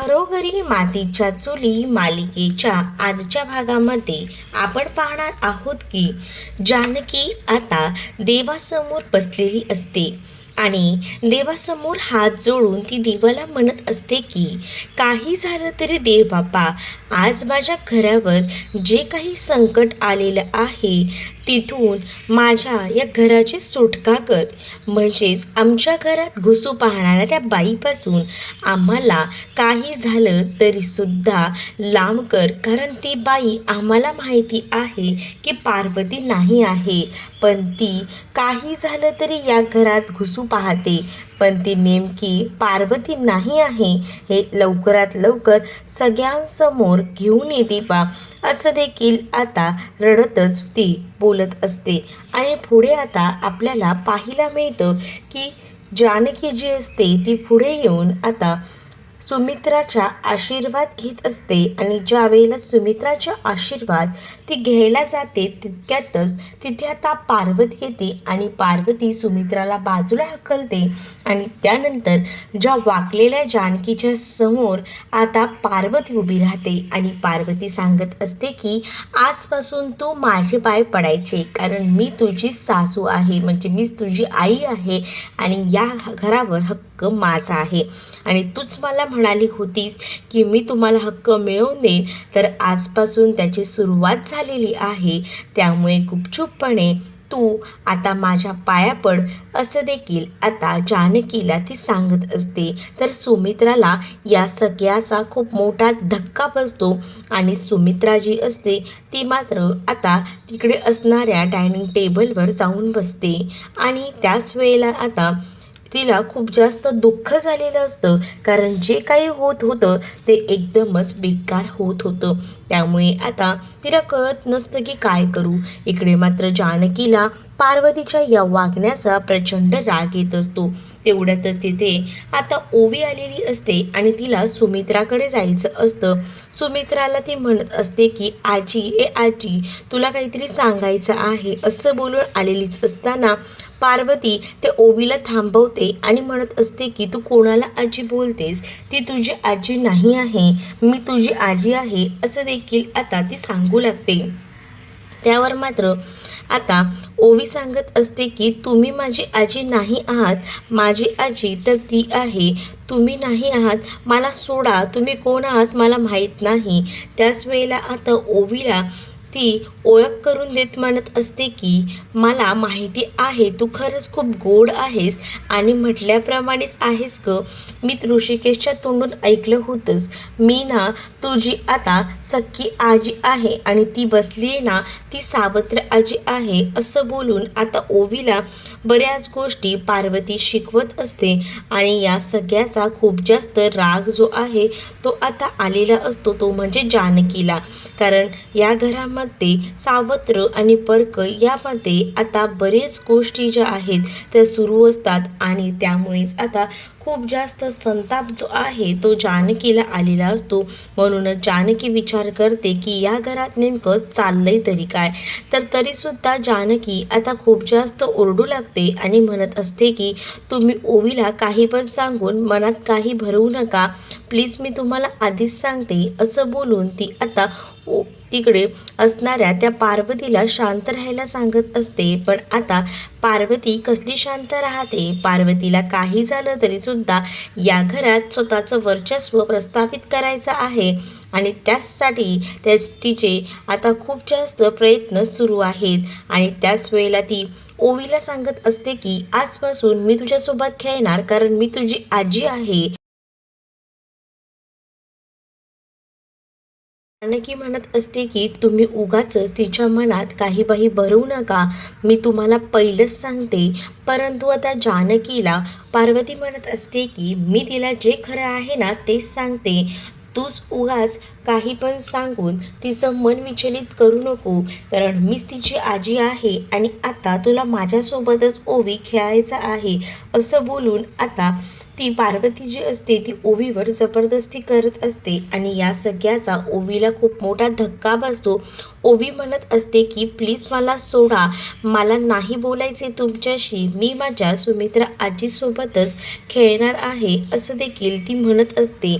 घरोघरी मातीच्या चुली मालिकेच्या आजच्या भागामध्ये आपण पाहणार आहोत की जानकी आता देवासमोर बसलेली असते. आणि देवासमोर हात जोडून ती देवाला म्हणत असते की काही झालं तरी देव बापा आज माझ्या घरावर जे काही संकट आलेलं आहे तिथून माझ्या या घराची सुटका कर. म्हणजेच आमच्या घरात घुसू पाहणाऱ्या त्या बाईपासून आम्हाला काही झालं तरीसुद्धा लांब कर कारण ती बाई आम्हाला माहिती आहे की पार्वती नाही आहे. पण ती काही झालं तरी या घरात घुसू पाहते. पण ती नेमकी पार्वती नाही आहे हे लवकरात लवकर सगळ्यांसमोर घेऊन येते पा असं देखील आता रडतच ती बोलत असते. आणि पुढे आता आपल्याला पाहायला मिळतं की जानकी जी असते ती पुढे येऊन आता सुमित्राचा आशीर्वाद घेत असते आणि ज्या वेळेला सुमित्राचा आशीर्वाद ती घ्यायला जाते तितक्यातच तिथे आता पार्वती येते आणि पार्वती सुमित्राला बाजूला हकलते आणि त्यानंतर ज्या वाकलेल्या जानकीच्या समोर आता पार्वती उभी राहते आणि पार्वती सांगत असते की आजपासून तू माझे पाय पडायचे कारण मी तुझी सासू आहे म्हणजे मीच तुझी आई आहे आणि या घरावर हक्क हक्क माझा आहे. आणि तूच मला म्हणाली होतीस की मी तुम्हाला हक्क मिळवून देईन. तर आजपासून त्याची सुरुवात झालेली आहे. त्यामुळे गुपचूपपणे तू आता माझ्या पाया पड असं देखील आता जानकीला ती सांगत असते. तर सुमित्राला या सगळ्याचा खूप मोठा धक्का बसतो आणि सुमित्रा जी असते ती मात्र आता तिकडे असणाऱ्या डायनिंग टेबलवर जाऊन बसते. आणि त्याच वेळेला आता तिला खूप जास्त दुःख झालेलं असतं. कारण जे काही होत होतं ते एकदमच बेकार होत होतं. त्यामुळे आता तिला कळत नसतं की काय करू. इकडे मात्र जानकीला पार्वतीच्या या वागण्याचा प्रचंड राग येत असतो. तेवढ्यातच तिथे आता ओवी आलेली असते आणि तिला सुमित्राकडे जायचं असतं. सुमित्राला ती म्हणत असते की आजी ए आजी तुला काहीतरी सांगायचं आहे असं बोलून आलेलीच असताना पार्वती ते ओवीला थांबवते आणि म्हणत असते की तू कोणाला आजी बोलतेस? ती तुझी आजी नाही आहे. मी तुझी आजी आहे असं देखील आता ती सांगू लागते. त्यावर मात्र आता ओवी सांगत असते की तुम्ही माझी आजी नाही आहात. माझी आजी तर ती आहे. तुम्ही नाही आहात. मला सोडा. तुम्ही कोण आहात? मला माहीत नाही. त्याच वेळेला आता ओवीला ती ओळख करून देत म्हणत असते की मला माहिती आहे तू खरंच खूप गोड आहेस आणि म्हटल्याप्रमाणेच आहेस ग. मी ऋषिकेशच्या तोंडून ऐकलं होतंच मी ना तुझी आता सख्खी आजी आहे आणि ती बसली आहे ना ती सावत्र आजी आहे असं बोलून आता ओवीला बऱ्याच गोष्टी पार्वती शिकवत असते आणि या सगळ्याचा खूप जास्त राग जो आहे तो आता आलेला असतो तो म्हणजे जानकीला. कारण या घरामध्ये सावत्र आणि पर्क यामध्ये आता बरेच गोष्टी ज्या आहेत त्या सुरू असतात आणि त्यामुळेच आता खूप जास्त संताप जो आहे तो जानकीला आलेला असतो. म्हणूनच जानकी विचार करते की या घरात नेमकं चाललंय तरी काय? तर तरीसुद्धा जानकी आता खूप जास्त ओरडू लागते आणि म्हणत असते की तुम्ही ओवीला काही पण सांगून मनात काही भरवू नका. प्लीज मी तुम्हाला आधीच सांगते. असं बोलून ती आता हो. तिकडे असणाऱ्या त्या पार्वतीला शांत राहायला सांगत असते. पण आता पार्वती कसली शांत राहते? पार्वतीला काही झालं तरी सुद्धा या घरात स्वतःचं वर्चस्व प्रस्थापित करायचं आहे. आणि त्याचसाठी त्या तिचे आता खूप जास्त प्रयत्न सुरू आहेत. आणि त्याच वेळेला ती ओवीला सांगत असते की आजपासून मी तुझ्यासोबत खेळणार कारण मी तुझी आजी आहे. जानकी म्हणत असते की तुम्ही उगाच तिच्या मनात काही बाही भरवू नका. मी तुम्हाला पहिलंच सांगते. परंतु आता जानकीला पार्वती म्हणत असते की मी तिला जे खरं आहे ना तेच सांगते. तूच उगाच काही पण सांगून तिचं मन विचलित करू नको. कारण मीच तिची आजी आहे आणि आता तुला माझ्यासोबतच ओवी खेळायचा आहे. असं बोलून आता ती पार्वती जी असते ती ओवीवर जबरदस्ती करत असते आणि या सगळ्याचा ओवीला खूप मोठा धक्का बसतो. ओवी म्हणत असते की प्लीज मला सोडा. मला नाही बोलायचे तुमच्याशी. मी माझ्या सुमित्रा आजीसोबतच खेळणार आहे असं देखील ती म्हणत असते.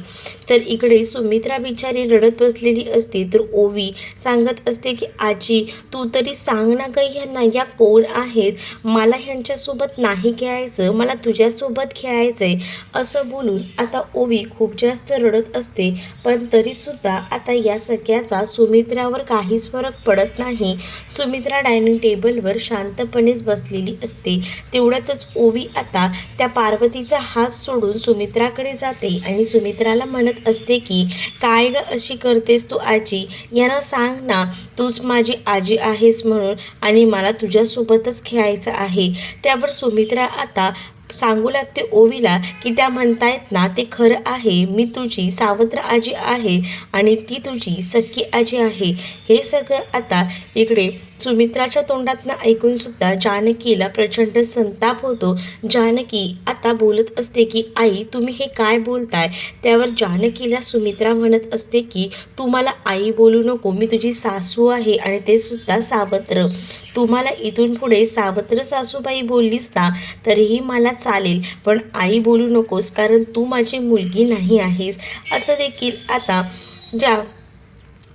तर इकडे सुमित्रा बिचारी रडत बसलेली असते. तर ओवी सांगत असते की आजी तू तरी सांग ना काही ह्यांना या कोण आहेत? मला ह्यांच्यासोबत नाही खेळायचं. मला तुझ्यासोबत खेळायचं आहे असं बोलून आता ओवी खूप जास्त रडत असते पण तरीसुद्धा आता या सगळ्याचा सुमित्रावर काहीच फरक पडत नाही. सुमित्रा डायनिंग टेबलवर शांतपणेच बसलेली असते. तेवढ्यातच ओवी आता त्या पार्वतीचा हात सोडून सुमित्राकडे जाते आणि सुमित्राला म्हणत असते की काय ग अशी करतेस तू आजी? यांना सांग ना तूच माझी आजी आहेस म्हणून आणि मला तुझ्यासोबतच खेळायचं आहे. त्यावर सुमित्रा आता सांगू लागते ओवीला की त्या म्हणतायत ना ते खरं आहे मी तुझी सावत्र आजी आहे आणि ती तुझी सख्खी आजी आहे. हे सगळं आता इकडे सुमित्राच्या तोंडातनं ऐकून सुद्धा जानकीला प्रचंड संताप होतो. जानकी आता बोलत असते की आई तुम्ही हे काय बोलताय? त्यावर जानकीला सुमित्रा म्हणत असते की तू मला आई बोलू नको मी तुझी सासू आहे आणि ते सुद्धा सावत्र. तुम्हाला इथून पुढे सावत्र सासूबाई बोललीस ना तरीही मला चालेल पण आई बोलू नकोस कारण तू माझी मुलगी नाही आहेस. असं देखील आता ज्या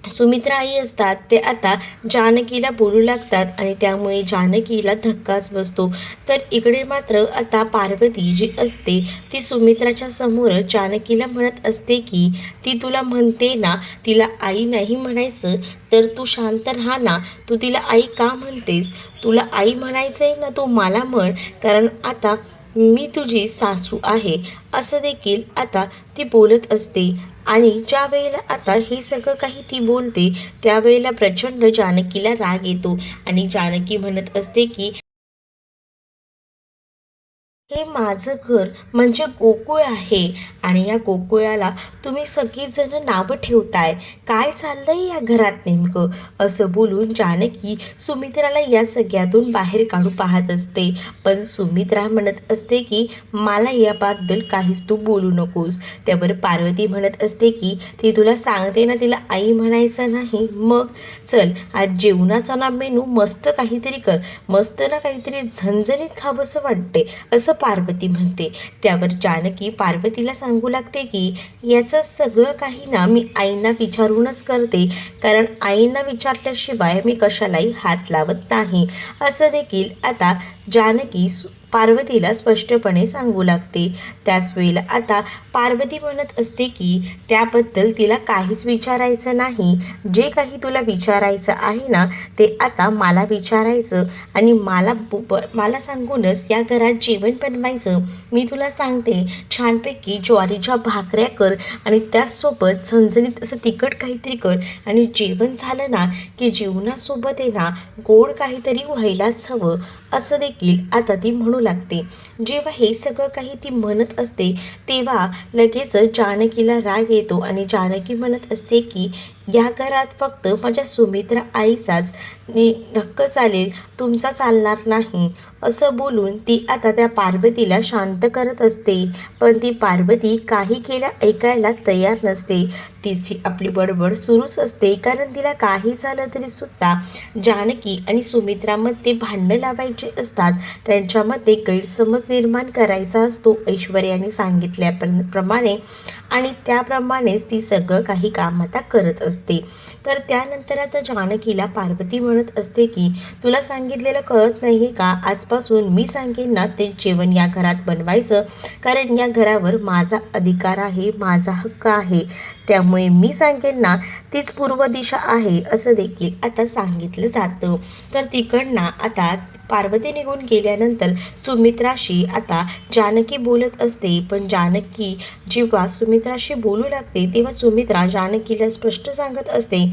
सुमित्रा आई असतात ते आता जानकीला बोलू लागतात आणि त्यामुळे जानकीला धक्काच बसतो. तर इकडे मात्र आता पार्वती जी असते ती सुमित्राच्या समोर जानकीला म्हणत असते की ती तुला म्हणते ना तिला आई नाही म्हणायचं तर तू शांत राहा ना. तू तिला आई का म्हणतेस? तुला आई म्हणायचं आहे ना तू मला म्हण कारण आता मी तुझी सासू आहे असं देखील आता ती बोलत असते. आणि ज्या वेळेला आता हे सगळं काही ती बोलते त्यावेळेला प्रचंड जानकीला राग येतो. आणि जानकी म्हणत असते की हे माझं घर म्हणजे गोकुळ आहे. आणि या गोकुळाला तुम्ही सगळीजण नावं ठेवताय. काय चाललंय या घरात नेमकं? असं बोलून जानकी सुमित्राला या सगळ्यातून बाहेर काढू पाहत असते. पण सुमित्रा म्हणत असते की मला याबद्दल काहीच तू बोलू नकोस. त्यावर पार्वती म्हणत असते की ती तुला सांगते ना तिला आई म्हणायचं नाही. मग चल आज जेवणाचा ना मेनू मस्त काहीतरी कर. मस्त ना काहीतरी झणझणीत खावंसं वाटते असं पार्वती म्हणते. त्यावर जानकी पार्वतीला सांगू लागते की याचं सगळं काही ना मी आईंना विचारूनच करते. कारण आईंना विचारल्याशिवाय मी कशालाही हात लावत नाही. असं देखील आता जानकी सु- पार्वतीला स्पष्टपणे सांगू लागते. त्याच वेळेला आता पार्वती म्हणत असते की त्याबद्दल तिला काहीच विचारायचं नाही. जे काही तुला विचारायचं आहे ना ते आता मला विचारायचं आणि मला ब- ब- मला सांगूनच या घरात जेवण बनवायचं. मी तुला सांगते छानपैकी ज्वारीच्या भाकऱ्या कर आणि त्याचसोबत झणझणीत असं तिखट काहीतरी कर आणि जेवण झालं ना की जेवणासोबत आहे ना गोड काहीतरी व्हायलाच हवं. असं देखील आता ती म्हणू लागते. जेव्हा हे सगळं काही ती म्हणत असते तेव्हा लगेचच जानकीला राग येतो आणि जानकी म्हणत असते की या घरात फक्त माझ्या सुमित्रा आईचाच नि हक्क चालेल तुमचा चालणार नाही असं बोलून ती आता त्या पार्वतीला शांत करत असते. पण ती पार्वती काही केल्या ऐकायला तयार नसते. तिची आपली बडबड सुरूच असते कारण तिला काही झालं तरी सुद्धा जानकी आणि सुमित्रामध्ये भांडणं लावायची असतात. त्यांच्यामध्ये गैरसमज निर्माण करायचा असतो ऐश्वर्याने सांगितल्याप्रमाणे आणि त्याप्रमाणेच ती सगळं काही काम आता करत असते. तर त्यानंतर आता जानकीला पार्वती म्हणत असते की तुला सांगितलेलं कळत नाही का? आजपासून मी सांगेन ना ते जेवण या घरात बनवायचं. कारण या घरावर माझा अधिकार आहे माझा हक्क आहे. त्यामुळे मी सांगेन ना तीच पूर्व दिशा आहे असं देखील आता सांगितलं जातं. तर तिकडनं आता पार्वती निघून गेल्यानंतर सुमित्राशी आता जानकी बोलत असते पण जानकी जेव्हा सुमित्राशी बोलू लागते तेव्हा सुमित्रा जानकीला स्पष्ट सांगत असते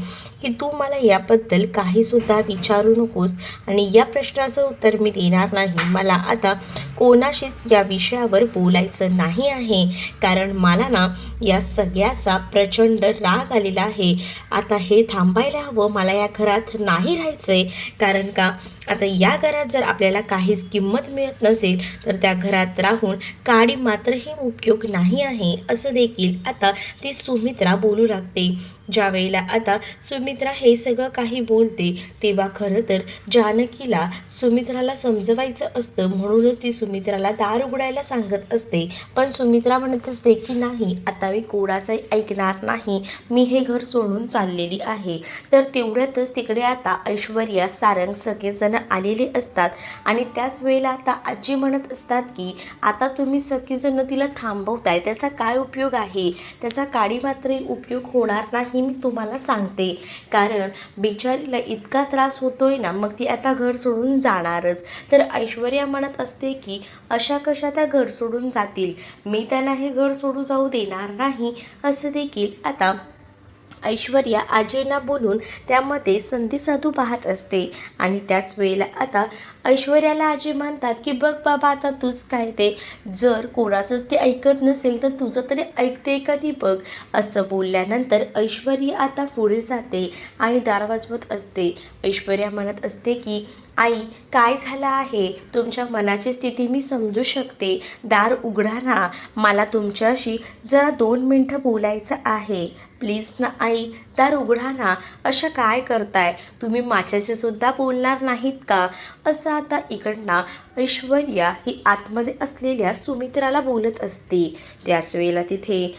की तू मला याबद्दल काहीसुद्धा विचारू नकोस आणि या प्रश्नाचं उत्तर मी देणार नाही. मला आता कोणाशीच या विषयावर बोलायचं नाही आहे. कारण मला ना या सगळ्याचा प्रचंड राग आलेला आहे. आता हे थांबायला हवं. मला या घरात नाही राहायचं आहे कारण का? आता या घरात घरात जर आपल्याला काहीच किंमत मिळत नसेल तर त्या घरात राहून काडी मात्रही उपयोग नाही आहे असं देखील आता ती सुमित्रा बोलू लागते. ज्या वेळेला आता सुमित्रा हे सगळं काही बोलते तेव्हा खरं तर जानकीला सुमित्राला समजवायचं असतं. म्हणूनच ती सुमित्राला दार उघडायला सांगत असते. पण सुमित्रा म्हणत असते की नाही आता मी कोणाचाही ऐकणार नाही. मी हे घर सोडून चाललेली आहे. तर तेवढ्यातच तिकडे आता ऐश्वर्या सारंग सगळेजण आलेले असतात. आणि त्याच वेळेला आता आजी म्हणत असतात की आता तुम्ही सगळेजण तिला थांबवताय. त्याचा काय उपयोग आहे? त्याचा काडी मात्र उपयोग होणार नाही. मी तुम्हाला सांगते. कारण बिचारीला इतका त्रास होतोय ना मग ती आता घर सोडून जाणारच. तर ऐश्वर्या म्हणत असते की अशा कशा त्या घर सोडून जातील? मी त्यांना हे घर सोडू जाऊ देणार नाही. असं देखील आता ऐश्वर्या आजींना बोलून त्यामध्ये संधी साधू पाहत असते. आणि त्याच वेळेला आता ऐश्वर्याला आजी म्हणतात की बघ बाबा आता तूच काय ते? जर कोणाचंच ते ऐकत नसेल तर तुझं तरी ऐकते कधी बघ? असं बोलल्यानंतर ऐश्वर्या आता पुढे जाते आणि दार वाजवत असते. ऐश्वर्या म्हणत असते की आई काय झालं आहे? तुमच्या मनाची स्थिती मी समजू शकते. दार उघडा ना. मला तुमच्याशी जरा दोन मिनटं बोलायचं आहे. प्लीज ना आई दार उघडा ना अशा काय करताय? तुम्ही माझ्याशी सुद्धा बोलणार नाहीत का? असं आता इकडनं ऐश्वर्या ही आतमध्ये असलेल्या सुमित्राला बोलत असते. त्याच वेळेला तिथे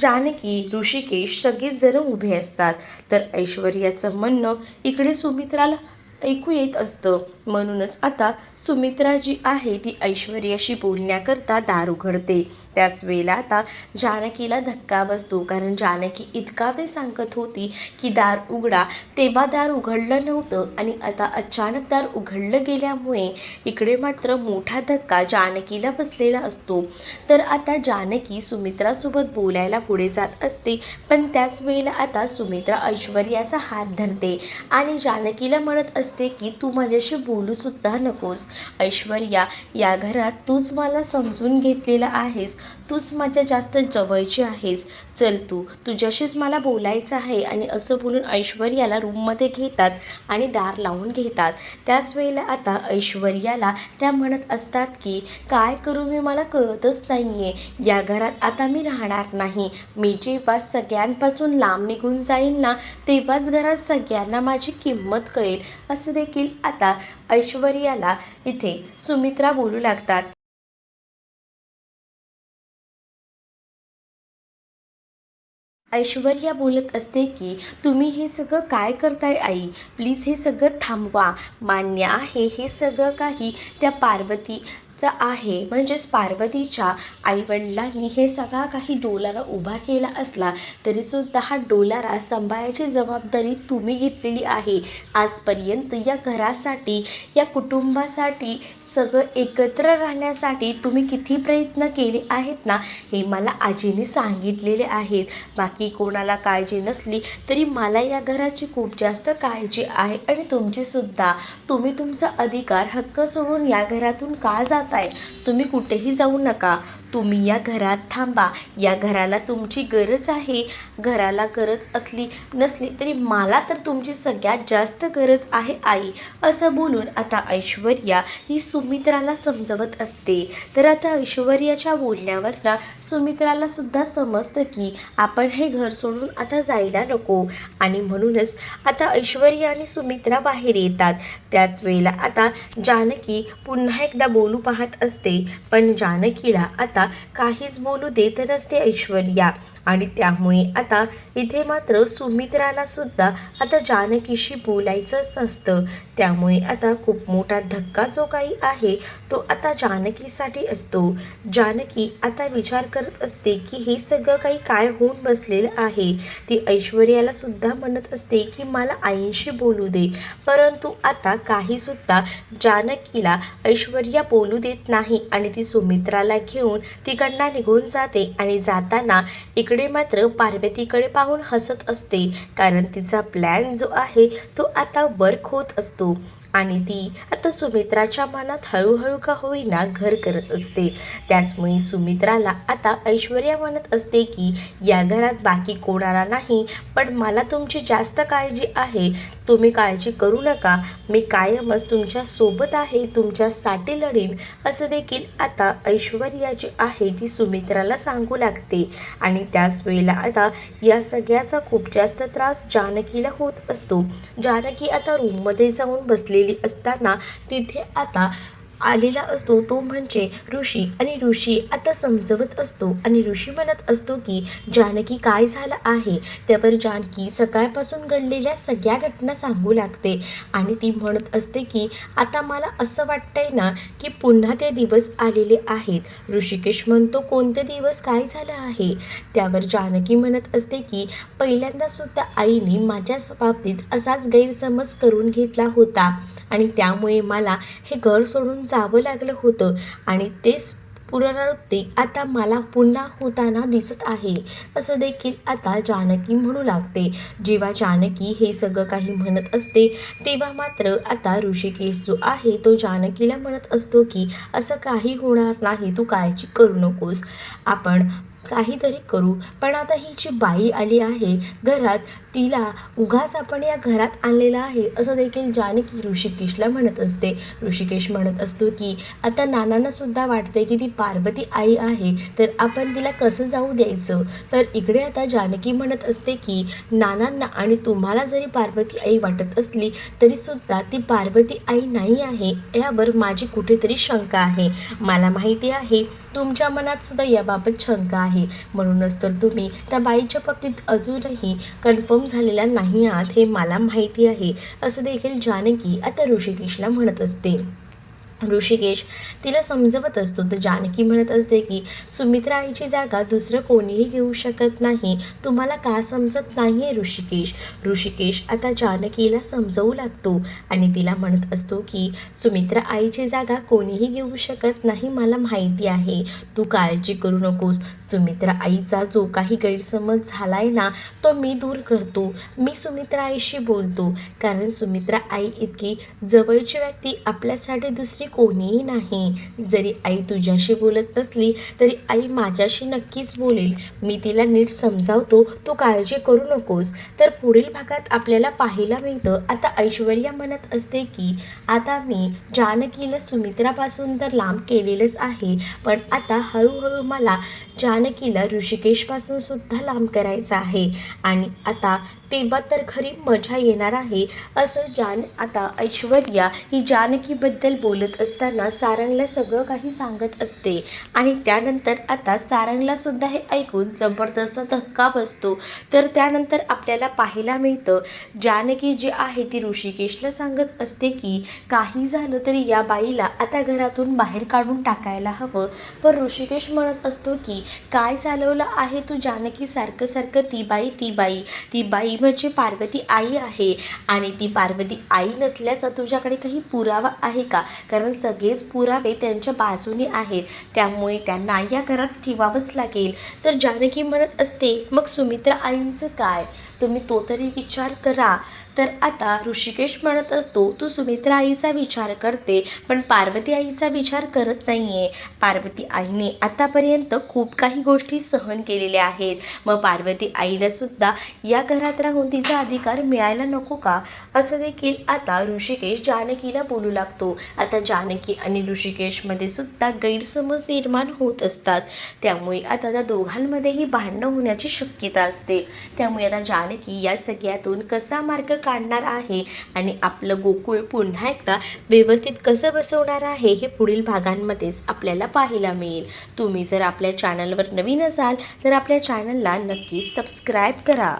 जानकी ऋषिकेश सगळेच जण उभे असतात. तर ऐश्वर्याचं म्हणणं इकडे सुमित्राला ऐकू येत असतं. म्हणूनच आता सुमित्रा जी आहे ती ऐश्वर्याशी बोलण्याकरता दार उघडते. त्याच वेळेला आता जानकीला धक्का बसतो. कारण जानकी इतका वेळ सांगत होती की दार उघडा. तेव्हा दार उघडलं नव्हतं आणि आता अचानक दार उघडलं गेल्यामुळे इकडे मात्र मोठा धक्का जानकीला बसलेला असतो. तर आता जानकी सुमित्रासोबत बोलायला पुढे जात असते. पण त्याच वेळेला आता सुमित्रा ऐश्वर्याचा हात धरते. आणि जानकीला म्हणत असते की तू माझ्याशी बोलूसुद्धा नकोस. ऐश्वर्या या घरात तूच मला समजून घेतलेला आहेस. तूच माझ्या जास्त जवळची आहेस. चल तू तुझ्याशीच मला बोलायचं आहे आणि असं बोलून ऐश्वर्याला रूममध्ये घेतात आणि दार लावून घेतात. त्याच वेळेला आता ऐश्वर्याला त्या म्हणत असतात की काय करू मी? मला कळतच नाही आहे या घरात आता मी राहणार नाही. मी जेव्हा सगळ्यांपासून लांब निघून जाईन ना तेव्हाच घरात सगळ्यांना माझी किंमत कळेल. असं देखील आता ऐश्वर्याला इथे सुमित्रा बोलू लागतात. ऐश्वर्या बोलत असते की तुम्ही हे सगळं काय करताय आई? प्लीज हे सगळं थांबवा. मान्य आहे हे सगळं काही त्या पार्वती चा आहे. म्हणजेच पार्वतीच्या आईवडिलांनी हे सगळा काही डोलारा उभा केला असला तरीसुद्धा हा डोलारा सांभाळायची जबाबदारी तुम्ही घेतलेली आहे. आजपर्यंत या घरासाठी या कुटुंबासाठी सगळं एकत्र राहण्यासाठी तुम्ही किती प्रयत्न केले आहेत ना हे मला आजीने सांगितलेले आहेत. बाकी कोणाला काळजी नसली तरी मला या घराची खूप जास्त काळजी आहे आणि तुमचीसुद्धा. तुम्ही तुमचा अधिकार हक्क सोडून या घरातून का आहे तुम्ही कुठेही जाऊ नका. तुम्ही या घरात थांबा. या घराला तुमची गरज आहे. घराला गरज असली नसली तरी मला तर तुमची सगळ्यात जास्त गरज आहे आई. असं बोलून आता ऐश्वर्या ही सुमित्राला समजवत असते. तर आता ऐश्वर्याच्या बोलण्यावर ना सुमित्राला सुद्धा समजतं की आपण हे घर सोडून आता जायला नको. आणि म्हणूनच आता ऐश्वर्या आणि सुमित्रा बाहेर येतात. त्याच वेळेला आता जानकी पुन्हा एकदा बोलू पाहत असते. पण जानकीला आता काहीच बोलू देत नसते ऐश्वर्या. आणि त्यामुळे आता इथे मात्र सुमित्राला सुद्धा आता जानकीशी बोलायचंच असतं त्यामुळे आता खूप मोठा धक्का जो काही आहे तो आता जानकीसाठी असतो. जानकी आता विचार करत असते की हे सगळं काही काय होऊन बसलेलं आहे. ती ऐश्वर्याला सुद्धा म्हणत असते की मला आईंशी बोलू दे. परंतु आता काहीसुद्धा जानकीला ऐश्वर्या बोलू देत नाही आणि ती सुमित्राला घेऊन तिकडनं निघून जाते आणि जाताना इकडे मात्र पार्वतीकडे पाहून हसत असते. कारण तिचा प्लॅन जो आहे तो आता वर्क होत असतो. आणि ती आता सुमित्राच्या मनात हळूहळू का होईना घर करत असते. त्याचमुळे सुमित्राला आता ऐश्वर्या म्हणत असते की या घरात बाकी कोणाला नाही पण मला तुमची जास्त काळजी आहे. तुम्ही काळजी करू नका. मी कायमच तुमच्यासोबत आहे तुमच्यासाठी लढीन. असं देखील आता ऐश्वर्या जी आहे ती सुमित्राला सांगू लागते. आणि त्याच वेळेला आता या सगळ्याचा खूप जास्त त्रास जानकीला होत असतो. जानकी आता रूममध्ये जाऊन बसलेली असताना तिथे आता आलेला असतो तो म्हणजे ऋषी. आणि ऋषी आता समजवत असतो आणि ऋषी म्हणत असतो की जानकी काय झालं आहे? त्यावर जानकी सकाळपासून घडलेल्या सगळ्या घटना सांगू लागते. आणि ती म्हणत असते की आता मला असं वाटतंय ना की पुन्हा ते दिवस आलेले आहेत. ऋषिकेश म्हणतो कोणते दिवस काय झालं आहे? त्यावर जानकी म्हणत असते की पहिल्यांदासुद्धा आईने माझ्या बाबतीत असाच गैरसमज करून घेतला होता. आणि त्यामुळे मला हे घर सोडून जावं लागलं होतं. आणि तेच पुनरावृत्ती आता मला पुन्हा होताना दिसत आहे. असं देखील आता जानकी म्हणू लागते. जेव्हा जानकी हे सगळं काही म्हणत असते तेव्हा मात्र आता ऋषिकेश जो आहे तो जानकीला म्हणत असतो की असं काही होणार नाही तू काळजी करू नकोस. आपण काहीतरी करू. पण आता ही जी बाई आली आहे घरात तिला उगाच आपण या घरात आणलेला आहे असं देखील जानकी ऋषिकेशला म्हणत असते. ऋषिकेश म्हणत असतो की आता नानांना सुद्धा वाटते की ती पार्वती आई आहे तर आपण तिला कसं जाऊ द्यायचं? तर इकडे आता जानकी म्हणत असते की नानांना आणि तुम्हाला जरी पार्वती आई वाटत असली तरीसुद्धा ती पार्वती आई नाही आहे यावर माझी कुठेतरी शंका आहे. मला माहिती आहे तुमच्या मनात सुद्धा याबाबत शंका आहे. म्हणूनच तर तुम्ही त्या बाईच्या बाबतीत अजूनही कन्फर्म झालेला नाही आहात हे मला माहिती आहे. असं देखील जानकी आता ऋषिकेशला म्हणत असते. ऋषिकेश तिला समजवत असतो. तर जानकी म्हणत असते की सुमित्रा आईची जागा दुसरं कोणीही घेऊ शकत नाही. तुम्हाला का समजत नाही आहे ऋषिकेश? ऋषिकेश आता जानकीला समजवू लागतो आणि तिला म्हणत असतो की सुमित्रा आईची जागा कोणीही घेऊ शकत नाही मला माहिती आहे. तू काळजी करू नकोस. सुमित्रा आईचा जो काही गैरसमज झाला आहे ना तो मी दूर करतो. मी सुमित्रा आईशी बोलतो. कारण सुमित्रा आई इतकी जवळची व्यक्ती आपल्यासाठी दुसरी कोणीही नाही. जरी आई तुझ्याशी बोलत नसली तरी आई माझ्याशी नक्कीच बोलेल. मी तिला नीट समजावतो तू काळजी करू नकोस. तर पुढील भागात आपल्याला पाहायला मिळतं. आता ऐश्वर्या म्हणत असते की आता मी जानकीला सुमित्रापासून तर लांब केलेलंच आहे. पण आता हळूहळू मला जानकीला ऋषिकेशपासून सुद्धा लांब करायचं आहे. आणि आता तेव्हा तर खरी मजा येणार आहे असं जान आता ऐश्वर्या ही जानकीबद्दल बोलत असताना सारंगला सगळं काही सांगत असते. आणि त्यानंतर आता सारंगला सुद्धा हे ऐकून जबरदस्त धक्का बसतो. तर त्यानंतर आपल्याला पाहायला मिळतं जानकी जी आहे ती ऋषिकेशला सांगत असते की काही झालं तरी या बाईला आता घरातून बाहेर काढून टाकायला हवं. पण ऋषिकेश म्हणत असतो की काय चालवलं आहे तू जानकी सारखं सारखं ती बाई ती बाई ती बाई म्हणजे पार्वती आई आहे. आणि ती पार्वती आई नसल्याचा तुझ्याकडे काही पुरावा आहे का? कारण सगळेच पुरावे त्यांच्या बाजूने आहेत. त्यामुळे त्यांना या घरात ठेवावंच लागेल. तर जानकी म्हणत असते मग सुमित्रा आईंचं काय? तुम्ही तो तरी विचार करा. तर आता ऋषिकेश म्हणत असतो तू सुमित्रा आईचा विचार करते पण पार्वती आईचा विचार करत नाही आहे पार्वती आईने आतापर्यंत खूप काही गोष्टी सहन केलेल्या आहेत. मग पार्वती आईला सुद्धा या घरात राहून तिचा अधिकार मिळायला नको का? असं देखील आता ऋषिकेश जानकीला बोलू लागतो. आता जानकी आणि ऋषिकेशमध्ये सुद्धा गैरसमज निर्माण होत असतात. त्यामुळे आता त्या दोघांमध्येही भांडणं होण्याची शक्यता असते. त्यामुळे आता जान की या सगळ्यातून कसा मार्ग काढणार आहे आणि आपलं गोकुळ पुन्हा एकदा व्यवस्थित कसं बसवणार आहे हे पुढील भागांमध्येच आपल्याला पाहायला मिळेल. तुम्ही जर आपल्या चॅनलवर नवीन असाल तर आपल्या चॅनलला नक्कीच सबस्क्राईब करा.